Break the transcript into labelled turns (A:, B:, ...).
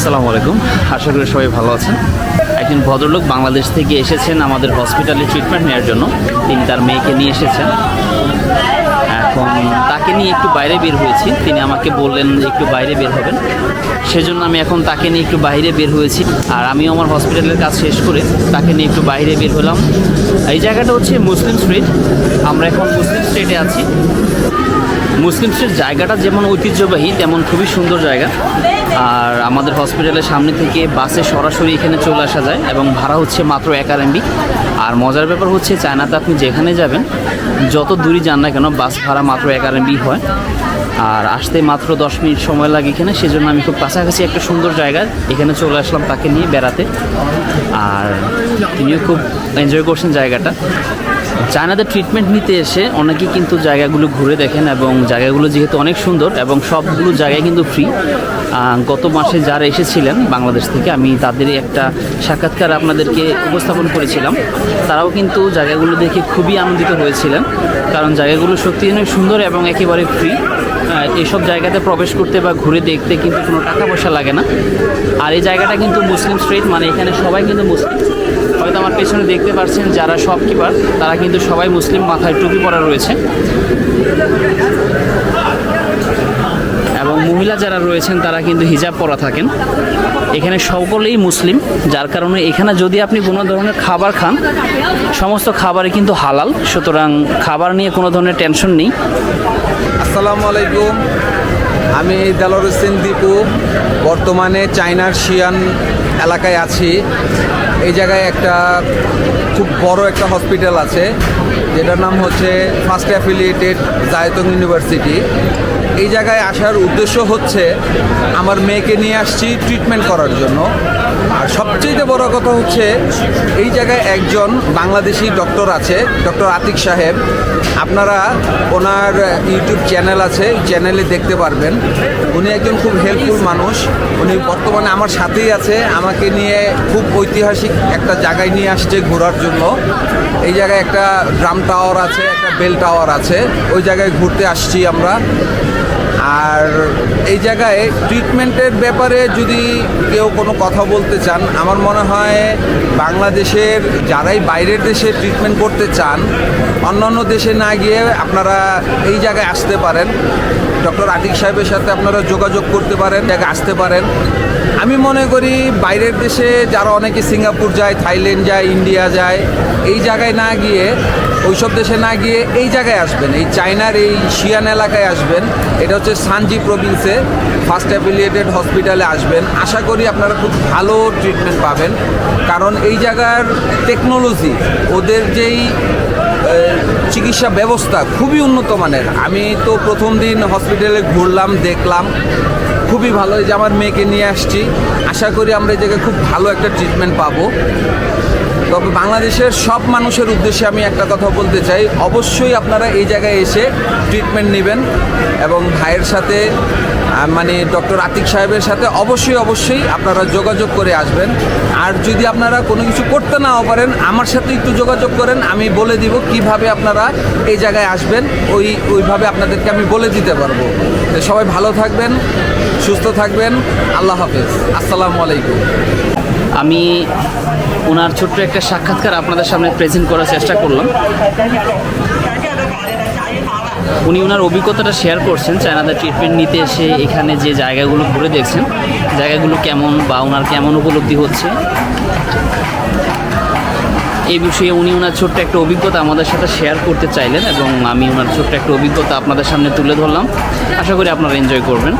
A: আসসালামু আলাইকুম। আশা করি সবাই ভালো আছেন। একজন ভদ্রলোক বাংলাদেশ থেকে এসেছেন আমাদের হসপিটালে ট্রিটমেন্ট নেওয়ার জন্য। তিনি তার মেয়েকে নিয়ে এসেছেন। এখন তাকে নিয়ে একটু বাইরে বের হয়েছি। তিনি আমাকে বললেন একটু বাইরে বের হবেন। সেজন্য আমি এখন তাকে নিয়ে একটু বাইরে বের হয়েছি। আর আমিও আমার হসপিটালের কাজ শেষ করে তাকে নিয়ে একটু বাইরে বের হলাম। এই জায়গাটা হচ্ছে মুসলিম স্ট্রিট আমরা এখন মুসলিম স্ট্রিটে আছি। মুসলিম স্ট্রিট জায়গাটা যেমন ঐতিহ্যবাহী, তেমন খুবই সুন্দর জায়গা। আর আমাদের হসপিটালের সামনে থেকে বাসে সরাসরি এখানে চলে আসা যায় এবং ভাড়া হচ্ছে মাত্র এক আর এমবি আর মজার ব্যাপার হচ্ছে চায়নাতে আপনি যেখানে যাবেন, যত দূরই যান না কেন, বাস ভাড়া মাত্র এক আর এমবি হয়। আর আসতে মাত্র দশ মিনিট সময় লাগে এখানে, সেজন্য আমি খুব কাছাকাছি একটা সুন্দর জায়গা এখানে চলে আসলাম তাকে নিয়ে বেড়াতে। আর তিনিও খুব এনজয় করছেন জায়গাটা। চায়নাতে ট্রিটমেন্ট নিতে এসে অনেকেই কিন্তু জায়গাগুলো ঘুরে দেখেন এবং জায়গাগুলো যেহেতু অনেক সুন্দর এবং সবগুলো জায়গায় কিন্তু ফ্রি গত মাসে যারা এসেছিলেন বাংলাদেশ থেকে, আমি তাদেরই একটা সাক্ষাৎকার আপনাদেরকে উপস্থাপন করেছিলাম। তারাও কিন্তু জায়গাগুলো দেখে খুবই আনন্দিত হয়েছিলেন, কারণ জায়গাগুলো সত্যি অনেক সুন্দর এবং একেবারে ফ্রি এসব জায়গাতে প্রবেশ করতে বা ঘুরে দেখতে কিন্তু কোনো টাকা পয়সা লাগে না। আর এই জায়গাটা কিন্তু মুসলিম স্ট্রিট মানে এখানে সবাই কিন্তু মুসলিম। হয়তো আমার পেছনে দেখতে পাচ্ছেন যারা শপকিপার তারা কিন্তু সবাই মুসলিম মাথায় টুপি পরা রয়েছে। এবং মহিলা যারা রয়েছেন, তারা কিন্তু হিজাব পরা থাকেন। এখানে সকলেই মুসলিম, যার কারণে এখানে যদি আপনি কোনো ধরনের খাবার খান, সমস্ত খাবারই কিন্তু হালাল। সুতরাং খাবার নিয়ে কোনো ধরনের টেনশন নেই।
B: আসসালামু আলাইকুম। আমি দেলোর হোসেন দীপু, বর্তমানে চায়নার শিয়ান এলাকায় আছি। এই জায়গায় একটা খুব বড় একটা হসপিটাল আছে, যেটার নাম হচ্ছে ফার্স্ট অ্যাফিলিয়েটেড জায়তং ইউনিভার্সিটি। এই জায়গায় আসার উদ্দেশ্য হচ্ছে, আমার মেয়েকে নিয়ে আসছি ট্রিটমেন্ট করার জন্য। আর সবচেয়ে বড় কথা হচ্ছে, এই জায়গায় একজন বাংলাদেশি ডক্টর আছে, ডক্টর আতিক সাহেব। আপনারা ওনার ইউটিউব চ্যানেল আছে চ্যানেলে দেখতে পারবেন। উনি একজন খুব হেল্পফুল মানুষ। উনি বর্তমানে আমার সাথেই আছে। আমাকে নিয়ে খুব ঐতিহাসিক একটা জায়গায় নিয়ে আসছে ঘোরার জন্য। এই জায়গায় একটা ড্রাম টাওয়ার আছে, একটা বেল টাওয়ার আছে। ওই জায়গায় ঘুরতে আসছি আমরা। আর এই জায়গায় ট্রিটমেন্টের ব্যাপারে যদি কেউ কোনো কথা বলতে চান, আমার মনে হয় বাংলাদেশের যারাই বাইরের দেশে ট্রিটমেন্ট করতে চান, অন্যান্য দেশে না গিয়ে আপনারা এই জায়গায় আসতে পারেন। ডক্টর আতিক সাহেবের সাথে আপনারা যোগাযোগ করতে পারেন জায়গায় আসতে পারেন। আমি মনে করি বাইরের দেশে যারা অনেকে সিঙ্গাপুর যায়, থাইল্যান্ড যায়, ইন্ডিয়া যায়, এই জায়গায় না গিয়ে ওইসব দেশে না গিয়ে এই জায়গায় আসবেন, এই চায়নার এই শিয়ান এলাকায় আসবেন। এটা হচ্ছে সানজি প্রভিন্সে ফার্স্ট অ্যাফিলিয়েটেড হসপিটালে আসবেন। আশা করি আপনারা খুব ভালো ট্রিটমেন্ট পাবেন। কারণ এই জায়গার টেকনোলজি, ওদের যেই চিকিৎসা ব্যবস্থা খুবই উন্নত মানের। আমি তো প্রথম দিন হসপিটালে ঘুরলাম, দেখলাম, খুবই ভালো। এই যে আমার মেয়েকে নিয়ে আসছি, আশা করি আমরা এই জায়গায় খুব ভালো একটা ট্রিটমেন্ট পাবো। তবে বাংলাদেশের সব মানুষের উদ্দেশ্যে আমি একটা কথা বলতে চাই। অবশ্যই আপনারা এই জায়গায় এসে ট্রিটমেন্ট নেবেন এবং ভাইয়ের সাথে মানে ডক্টর আতিক সাহেবের সাথে অবশ্যই অবশ্যই আপনারা যোগাযোগ করে আসবেন। আর যদি আপনারা কোনো কিছু করতে নাও পারেন, আমার সাথে একটু যোগাযোগ করেন, আমি বলে দিব কীভাবে আপনারা এই জায়গায় আসবেন। ওই, ওইভাবে আপনাদেরকে আমি বলে দিতে পারব। সবাই ভালো থাকবেন, সুস্থ থাকবেন। আল্লাহ হাফেজ। আসসালামু আলাইকুম।
A: আমি ওনার ছোট্ট একটা সাক্ষাৎকার আপনাদের সামনে প্রেজেন্ট করার চেষ্টা করলাম। উনি ওনার অভিজ্ঞতাটা শেয়ার করছেন, চায়নাতে ট্রিটমেন্ট নিতে এসে এখানে যে জায়গাগুলো ঘুরে দেখছেন, জায়গাগুলো কেমন বা ওনার কেমন উপলব্ধি হচ্ছে। এই বিষয়ে উনি ওনার ছোট্ট একটা অভিজ্ঞতা আমাদের সাথে শেয়ার করতে চাইলেন এবং আমি ওনার ছোট্ট একটা অভিজ্ঞতা আপনাদের সামনে তুলে ধরলাম। আশা করি আপনারা এনজয় করবেন।